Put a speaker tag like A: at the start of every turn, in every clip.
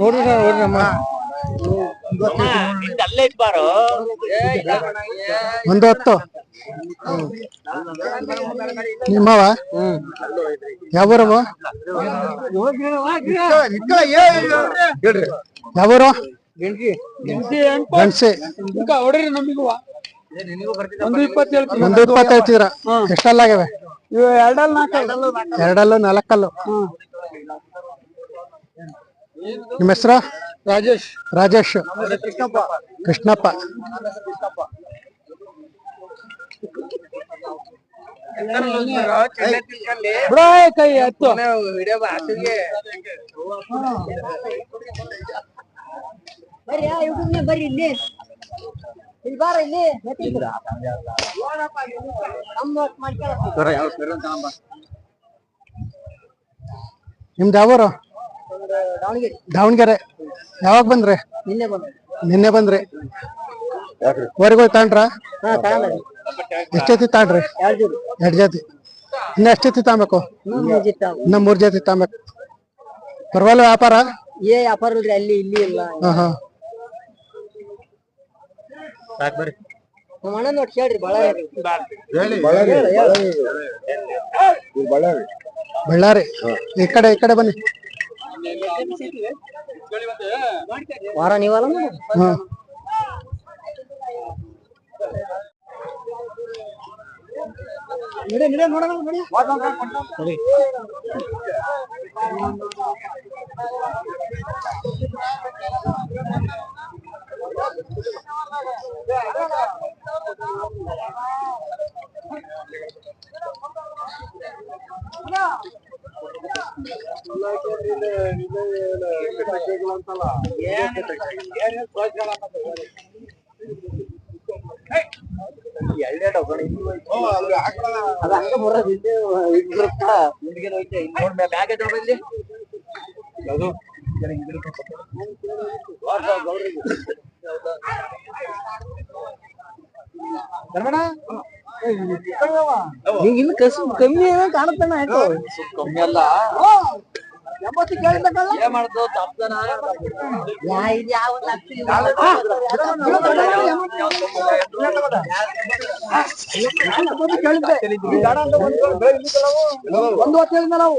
A: ನೋಡ್ರಿ ಸರ್ ನೋಡ್ರಿ ಅಮ್ಮ
B: ಅಲ್ಲೇ ಇಟ್ಬಾರು
A: ಒಂದು ಹತ್ತು ನಿಮ್ಮವ ಯಾವೂರವ ಯಾವೂರು?
C: ಒಂದು ಇಪ್ಪತ್ತು
A: ಹೇಳ್ತಿದ್ರ ಎಷ್ಟಲ್ಲ ಆಗ್ಯಾವೆ?
C: ಇವು ಎರಡಲ್ಲ ನಾಲ್ಕು
A: ಎರಡಲ್ಲು ನಾಲ್ಕಲ್ಲು. ನಿಮ್ಮ ಹೆಸರು?
C: ರಾಜೇಶ್.
A: ರಾಜೇಶ್.
C: ಕೃಷ್ಣಪ್ಪ.
A: ಕೃಷ್ಣಪ್ಪ.
C: ಕೈ ಹತ್ತು.
D: ಬರ್ರಿ ಯೂಟ್ಯೂಬ್ನೇ ಬರ್ರಿ ಇಲ್ಲಿ. ಇಲ್ಲಿ ಬಾರ ಇಲ್ಲಿ.
A: ನಿಮ್ದು ಯಾವೂರು?
D: ದಾವಣಗೆರೆ.
A: ದಾವಣಗೆರೆ. ಯಾವಾಗ ಬಂದ್ರಿ?
D: ನಿನ್ನೆ ಬಂದ್ರೆ
A: ನಿನ್ನೆ ಬಂದ್ರಿ. ಹೊರಗೆ ಹೋಗಿ ತಗೊಂಡ್ರ
D: ಹಾ ತಗೊಂಡ್ರಿ
A: ಎಷ್ಟು ಜೊತೆ ತಗೊಂಡ್ರಿ
D: ಎರಡು
A: ಜಾತಿ. ಇನ್ನ ಎಷ್ಟೊತ್ತಿ ತಾಂಬೇಕು? ತಗೊಬೇಕು
D: ಮೂರು ಜೊತೆ
A: ಇನ್ನ ಮೂರ್ ಜಾತಿ ತಾಂಬೇಕು. ಪರವಾಗಿಲ್ಲ ವ್ಯಾಪಾರ?
D: ಏ ವ್ಯಾಪಾರ ಇಲ್ರಿ ಅಲ್ಲಿ ಇಲ್ಲಿ ಇಲ್ಲ.
A: ಹಾ
D: ನೋಡಿ
A: ಬಳ್ಳಾರಿ. ಈ ಕಡೆ ಈ ಕಡೆ ಬನ್ನಿ.
D: ವಾರ ನೀವಲ್ಲ
A: ಹಾ
D: ಅದ
B: ಬ್ಯಾಗ್ ಎತ್ಕೊಂಡ್ ಬಂದಿ
D: ಹಿಂಗ ಇನ್ನು ಕಸು ಕಮ್ಮಿ ಏನೋ ಆಯ್ತು
B: ಕಮ್ಮಿ ಅಲ್ಲ
D: ಎಂಬತ್ತು
B: ಏನ್ ಮಾಡ್ದು ತಪ್ಪನ
C: ಒಂದು ಹೊತ್ತು ಹೇಳಿದ ನಾವು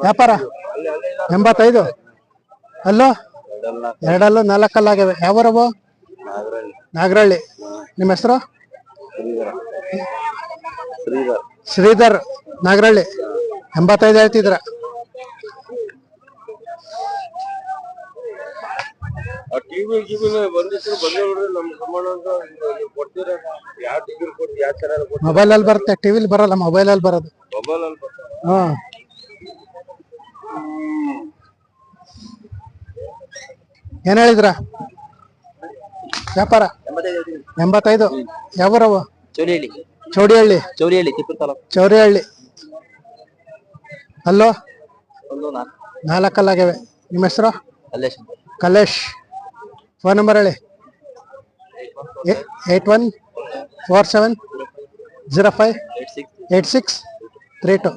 A: ವ್ಯಾಪಾರ? ಎಂಬತ್ತೈದು? ಅಲ್ಲೋ? ಎರಡಲ್ಲೂ ನಾಲ್ಕಲ್ಲಾಗಿವೆ ಯಾವರವು ನಾಗರಹಳ್ಳಿ. ನಿಮ್ಮ ಹೆಸರು? ಶ್ರೀಧರ್. ನಾಗರಹಳ್ಳಿ. ಎಂಬತ್ತೈದು ಹೇಳ್ತಿದ್ರ ಮೊಬೈಲ್ ಅಲ್ಲಿ ಬರುತ್ತೆ. ಟಿವಿಲಿ ಬರಲ್ಲ ಮೊಬೈಲ್ ಅಲ್ಲಿ ಬರೋದು. ಹಾ ಏನ್ ಹೇಳಿದ್ರ? ವ್ಯಾಪಾರ? ಎಂಬತ್ತೈದು. ಯಾವರವು
B: ಚೌರಿಹಳ್ಳಿ
A: ಚೌಡಿಹಳ್ಳಿ.
B: ಚೌರಿಹಳ್ಳಿ
A: ಚೌರಿಹಳ್ಳಿ. ಅಲ್ಲೋ?
B: ನಾಲ್ಕಲ್ಲಾಗ್ಯವೆ ನಾಲ್ಕು.
A: ನಾಲ್ಕಲ್ಲಾಗ್ಯಾವೆ. ನಿಮ್ಮ ಹೆಸರು? ಕಲೇಶ್ ಫೋನ್ ನಂಬರ್ ಹೇಳಿ. Eight one four seven zero five
B: eight six.
A: Three six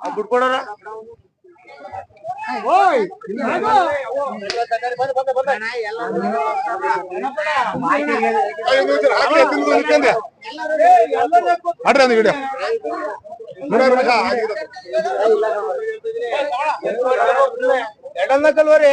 A: ಬಿಡ್ಕೊಡೋರ ಓಯ್
E: ಮಾಡ್ರಿ ಅಂದ್ರೆ ವಿಡಿಯೋ ಏನ್ ವರ್ಷ ಎಡನ್ನ ಕಲ್ವರಿ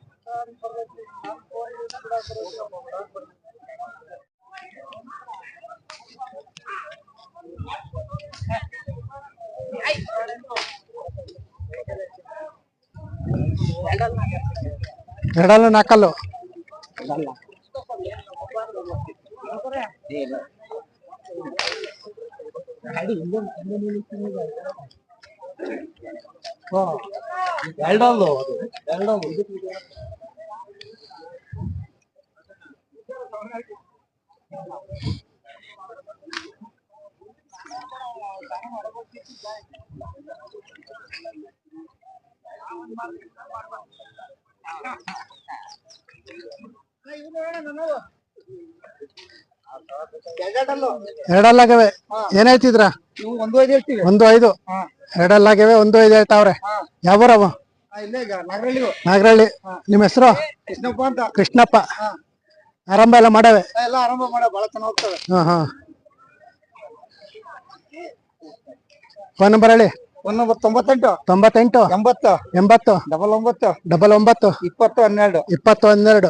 A: ಎರಡಲ್ಲ ನಕಲು
C: ಎರಡಲ್ಲು ಎರಡಲ್ಲು.
A: ಎರಡಲ್ಲಾಗವೆ ಏನ್ ಹೇಳ್ತಿದ್ರ
C: ಒಂದು ಐದು
A: ಎರಡಲ್ಲಾಗವೆ ಒಂದು ಐದು? ಹೇಳ್ತಾವ್ರೆ. ಯಾವೂರವ ನಾಗರಳ್ಳಿ ನಿಮ್ಮ ಹೆಸರು?
C: ಕೃಷ್ಣಪ್ಪ ಅಂತ.
A: ಕೃಷ್ಣಪ್ಪ. ಆರಂಭ ಎಲ್ಲ ಮಾಡವೆ
C: ಎಲ್ಲ ಆರಂಭ ಮಾಡ ಬಹಳ ಚೆನ್ನಾಗಿ ಹೋಗ್ತವೆ.
A: ಹಾ ಹಾ. ಫೋನ್ ನಂಬರ್ ಹೇಳಿ.
C: ಒಂದ್ ನಂಬರ್ ತೊಂಬತ್ತೆಂಟು.
A: ತೊಂಬತ್ತೆಂಟು.
C: ಎಂಬತ್ತು.
A: ಎಂಬತ್ತು.
C: ಡಬಲ್ ಒಂಬತ್ತು.
A: ಡಬಲ್ ಒಂಬತ್ತು.
C: ಇಪ್ಪತ್ತು ಹನ್ನೆರಡು.
A: ಇಪ್ಪತ್ತು ಹನ್ನೆರಡು.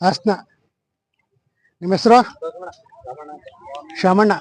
A: ಹಾಸನ. ನಿಮ್ಮ ಹೆಸರು? ಶಾಮಣ್ಣ.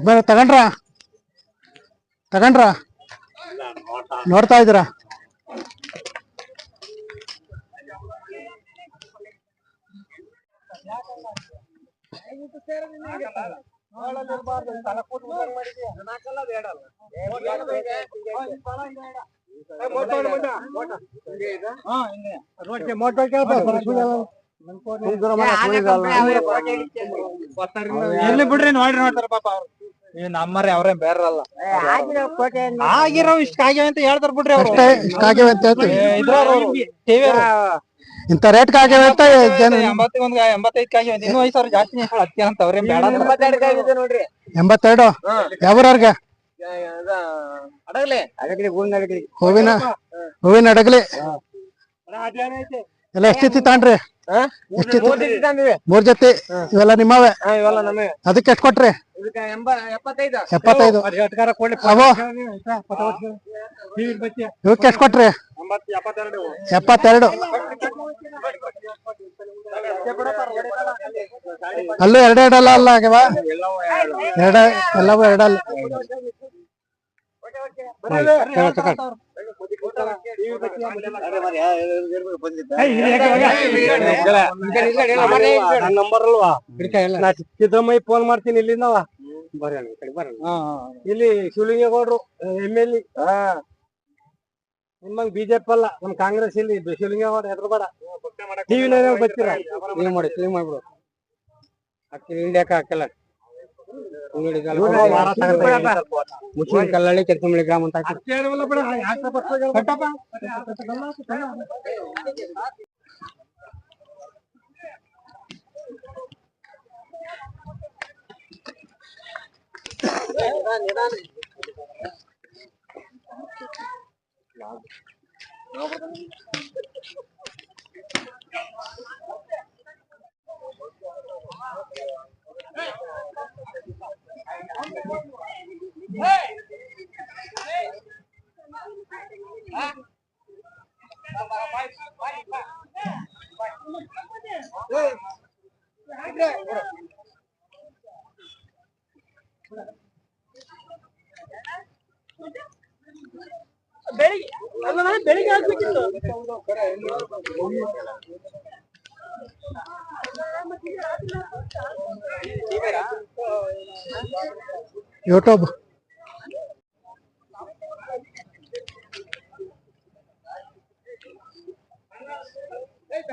A: ಯಜಮಾನ ತಗೊಂಡ್ರ? ತಗೊಂಡ್ರ? ನೋಡ್ತಾ ಇದ್ದೀರಾ?
C: ಎಲ್ಲಿ ಬಿಡ್ರಿ ನೋಡ್ರಿ ನೋಡ್ತಾರ ಪಾಪ ಅವ್ರು. ಇವ್ ನಮ್ಮರಿ ಅವ್ರೇನ್ ಬೇರಲ್ಲ ಆಗಿರೋ ಇಷ್ಟ ಆಗ್ಯಾವ ಅಂತ ಹೇಳ್ತಾರ ಬಿಡ್ರಿ ಅವ್ರು.
A: ಅಷ್ಟೇ ಇಷ್ಟ ಆಗ್ಯಾವ ಅಂತ ಹೇಳ್ತೀವಿ.
C: ಟಿವಿ
A: ಇಂತ ರೇಟ್ ಆಗ್ಯಾವ ಅಂತ ಜನ
C: ಎಂಬತ್ತಿಗೆ ಒಂದ್ ಎಂಬತ್ತೈದು ಆಗ್ಯಾವ ಇನ್ನೂ ಐದು ಸಾವಿರ ಜಾಸ್ತಿ ಹತ್ತಿ ಅಂತ ಅವ್ರೇನ್ ಬೇಡ ಅಂತಾರ.
B: ನೋಡ್ರಿ.
A: ಎಂಬತ್ತೆರಡು? ಯಾವ್ರವ್ರಿಗೆ?
B: ಅಡಗಲೆ.
A: ಹೂವಿನ ಹೂವಿನ ಅಡಗಲಿ. ಎಲ್ಲ ಎಷ್ಟಿತ್ತು ತಾಂಡ್ರಿ? ಎಷ್ಟಿತ್ತು ಮೂರ್ ಜೊತೆ ಇವೆಲ್ಲ ನಿಮ್ಮವೇ? ಅದಕ್ಕೆ ಎಷ್ಟ್ ಕೊಟ್ರಿ?
B: ಎಪ್ಪತ್ತೈದು.
A: ಇವಕ್ಕೆ ಎಷ್ಟು ಕೊಟ್ರಿ? ಎಪ್ಪತ್ತೆರಡು. ಅಲ್ಲೂ ಎರಡು ಎರಡಲ್ಲ ಅಲ್ಲ ಆಗ್ಯಾವ ಎರಡ ಎಲ್ಲವೂ ಎರಡಲ್ಲ.
C: ನಂಬರ್ ಅಲ್ವಾ? ನಾ ಸಿದ್ದಮ್ಮಯ್ಯ ಫೋನ್ ಮಾಡ್ತೀನಿ ಇಲ್ಲಿಂದವ. ಇಲ್ಲಿ ಶಿವಲಿಂಗೇಗೌಡರು ಎಂ ಎಲ್
A: ನಿಮ್ಮಂಗ್ ಬಿಜೆಪಿ ಅಲ್ಲ ನಮ್ ಕಾಂಗ್ರೆಸ್ ಇಲ್ಲಿ ಶಿವಲಿಂಗ ಹೆದರ್ಬೇಡ ಟಿವಿ ಬರ್ತೀರಾ? ಕ್ಲೀನ್ ಮಾಡಿ ಕ್ಲೀನ್ ಮಾಡ್ಬಿಡು. ಇಂಡಿಯಾಕ ಹಾಕಲ್ಲ. ಮುಸ್ಲಿಂ ಕಲ್ಲಳ್ಳಿ ಕೆತ್ತಂಬಳಿ ಗ್ರಾಮ ಅಂತ ಯೂಟ್ಯೂಬ್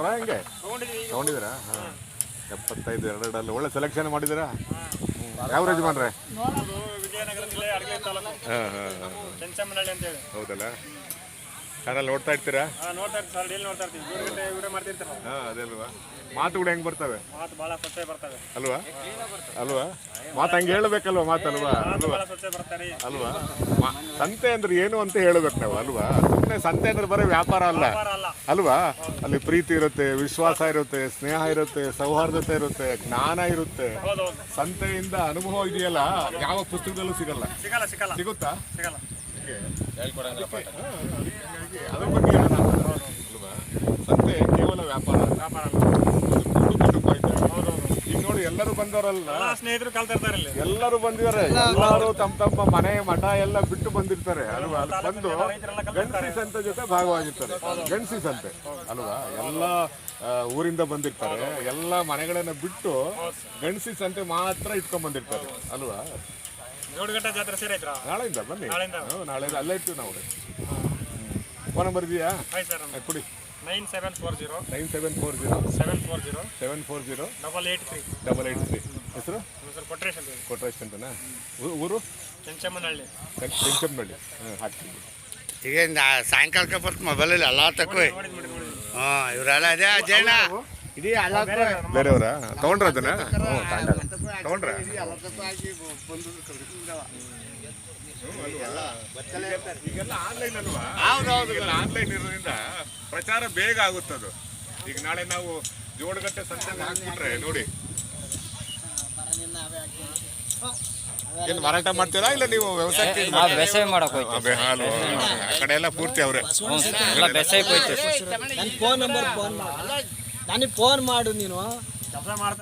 E: ತಗೊಂಡ್ರಾ ಹೆಂಗೆ. ತಗೊಂಡಿದ್ದೀರಾ? ಹಾಂ. ಎಪ್ಪತ್ತೈದು ಎರಡಲ್ಲಿ ಒಳ್ಳೆ ಸೆಲೆಕ್ಷನ್ ಮಾಡಿದ್ದೀರಾ? ಯಾವ ಯಜಮಾನ್ರೆ? ಹಾಂ ಹಾಂ ಹಾಂ. ಹೌದಲ್ಲ? ಚಾನಲ್ ನೋಡ್ತಾ ಇರ್ತೀರಾ?
F: ನೋಡ್ತಾ ಇರ್ತೀವಿ ಸರ್ ಡೈಲಿ ನೋಡ್ತಾ ಇರ್ತೀವಿ ಮೂರು ಗಂಟೆ ವಿಡಿಯೋ ಮಾಡ್ತಿರ್ತಾರೆ
E: ಹಾಂ ಅದೇ ಅಲ್ವಾ? ಮಾತುಗಳು ಹೆಂಗೆ ಬರ್ತವೆ?
F: ಮಾತು ಕೂಡ ಸ್ವಚ್ಛ ಬರ್ತವೆ.
E: ಅಲ್ವಾ? ಅಲ್ವಾ? ಮಾತು ಹಂಗೆ ಹೇಳ್ಬೇಕಲ್ವಾ ಮಾತಲ್ವಾ? ಅಲ್ವಾ?
F: ಸ್ವಚ್ಛ ಬರ್ತಾರೆ
E: ಅಲ್ವಾ? ಮಾ- ಸಂತೆ ಅಂದ್ರೆ ಏನು ಅಂತ ಹೇಳ್ಬೇಕು ನಾವು ಅಲ್ವಾ? ಸುಮ್ಮನೆ ಸಂತೆ ಅಂದ್ರೆ ಬರೀ ವ್ಯಾಪಾರ ಅಲ್ಲ.
F: ಅಲ್ಲ.
E: ಅಲ್ವಾ? ಅಲ್ಲಿ ಪ್ರೀತಿ ಇರುತ್ತೆ ವಿಶ್ವಾಸ ಇರುತ್ತೆ ಸ್ನೇಹ ಇರುತ್ತೆ ಸೌಹಾರ್ದತೆ ಇರುತ್ತೆ ಜ್ಞಾನ ಇರುತ್ತೆ.
F: ಹೌದು ಹೌದು
E: ಸಂತೆಯಿಂದ ಅನುಭವ ಇದೆಯಲ್ಲ ಯಾವ ಪುಸ್ತಕದಲ್ಲೂ ಸಿಗಲ್ಲ.
F: ಸಿಗಲ್ಲ ಸಿಗಲ್ಲ.
E: ಸಿಗುತ್ತಾ?
F: ಸಿಗಲ್ಲ.
E: ಅದ್ರ ಬಗ್ಗೆ ಹೇಳೋಣ ಅಲ್ವಾ ಸಂತೆ ಕೇವಲ ವ್ಯಾಪಾರ
F: ವ್ಯಾಪಾರ
E: ಈಗ ನೋಡಿ ಎಲ್ಲರೂ ಬಂದವರಲ್ಲ.
F: ಸ್ನೇಹಿತರು ಕಲ್ತಿರ್ತಾರೆ ಇಲ್ಲಿ.
E: ಎಲ್ಲರೂ ಬಂದಿದ್ದಾರೆ. ಎಲ್ಲರೂ ತಮ್ಮ ತಮ್ಮ ಮನೆ ಮಠ ಎಲ್ಲ ಬಿಟ್ಟು ಬಂದಿರ್ತಾರೆ. ಅಲ್ವಾ? ಅಲ್ಲಿ ಬಂದು ಗಣಸಿ ಸಂತೆ ಜೊತೆ ಭಾಗವಾಗಿರ್ತಾರೆ. ಗಣಸಿ ಸಂತೆ. ಅಲ್ವಾ? ಎಲ್ಲ ಊರಿಂದ ಬಂದಿರ್ತಾರೆ. ಎಲ್ಲ ಮನೆಗಳನ್ನ ಬಿಟ್ಟು ಗಣಸಿ ಸಂತೆ ಮಾತ್ರ ಇಟ್ಕೊಂಡ್ ಬಂದಿರ್ತಾರೆ. ಅಲ್ವಾ?
F: ಜೋಡುಗಟ್ಟ ಜಾತ್ರೆ ಸೇರೈತ್ರ
E: ನಾಳೆಯಿಂದ ಬನ್ನಿ.
F: ನಾಳೆಯಿಂದ.
E: ಹ್ಮ್, ನಾಳೆಯಿಂದ ಅಲ್ಲೇ ಇರ್ತೀವಿ ನಾವು ಫೋನ್ ನಂಬರ್ ಇದೆಯಾ?
F: ಸರ್
E: ಕೊಡಿ.
F: Nine seven four zero.
E: Nine seven four zero.
F: Seven four zero.
E: Seven four zero.
F: Double eight three.
E: Double eight three. ಹೆಸರು?
F: ಸರ್ ಕೊಟ್ರೇಶ್ ಅಂತ ಹೇಳಿ.
E: ಕೊಟ್ರೇಶ್ ಅಂತನಾ? ಊ- ಊರು?
F: ಕೆಂಚಮ್ಮನಹಳ್ಳಿ.
E: ಹಾಂ ಹಾಕ್ತೀವಿ
G: ಈಗ ನಾ- ಸಾಯಂಕಾಲಕ್ಕೆ ಬರ್ತು ಮೊಬೈಲಲ್ಲಿ ಎಲ್ಲ ತಕ್ಕೋ ಹಾಂ ಇವರೆಲ್ಲ ಅದೇ ಅಜಯಣ್ಣ. ಇಡೀ ಎಲ್ಲ
E: ಬೇರೆಯವರ? ತಗೊಂಡ್ರ ಅದನ್ನ? ಹ್ಞೂ ತಗೊಂಡ್ರ? ಈಗೆಲ್ಲ ಆನ್ಲೈನ್ ಅಲ್ವಾ? ಆನ್ಲೈನ್ ಇರೋದ್ರಿಂದ ಪ್ರಚಾರ ಬೇಗ ಆಗುತ್ತದು ಈಗ ನಾಳೆ ನಾವು ಜೋಡಗಟ್ಟೆ ಸಂತೆ ಹಾಕ್ಬಿಟ್ರೆ ನೋಡಿ. ಏನು ಮಾರಾಟ ಮಾಡ್ತೀರಾ ಇಲ್ಲ ನೀವು ವ್ಯವಸಾಯ?
B: ಬೇಸಾಯ ಮಾಡಕ್
E: ಆ, ಹಾಲು ಆ ಕಡೆ ಎಲ್ಲ ಪೂರ್ತಿ ಅವ್ರೆ.
B: ಎಲ್ಲ ಬೇಸಾಯಕ್ಕೆ ಹೋಯ್ತು.
H: ನನ್ನ ಫೋನ್ ನಂಬರ್ ಫೋನ್ ಮಾಡಿ. ನನಗೆ ಫೋನ್ ಮಾಡು ನೀನು.
F: ಕೆಲಸ ಮಾಡ್ತಾರೆ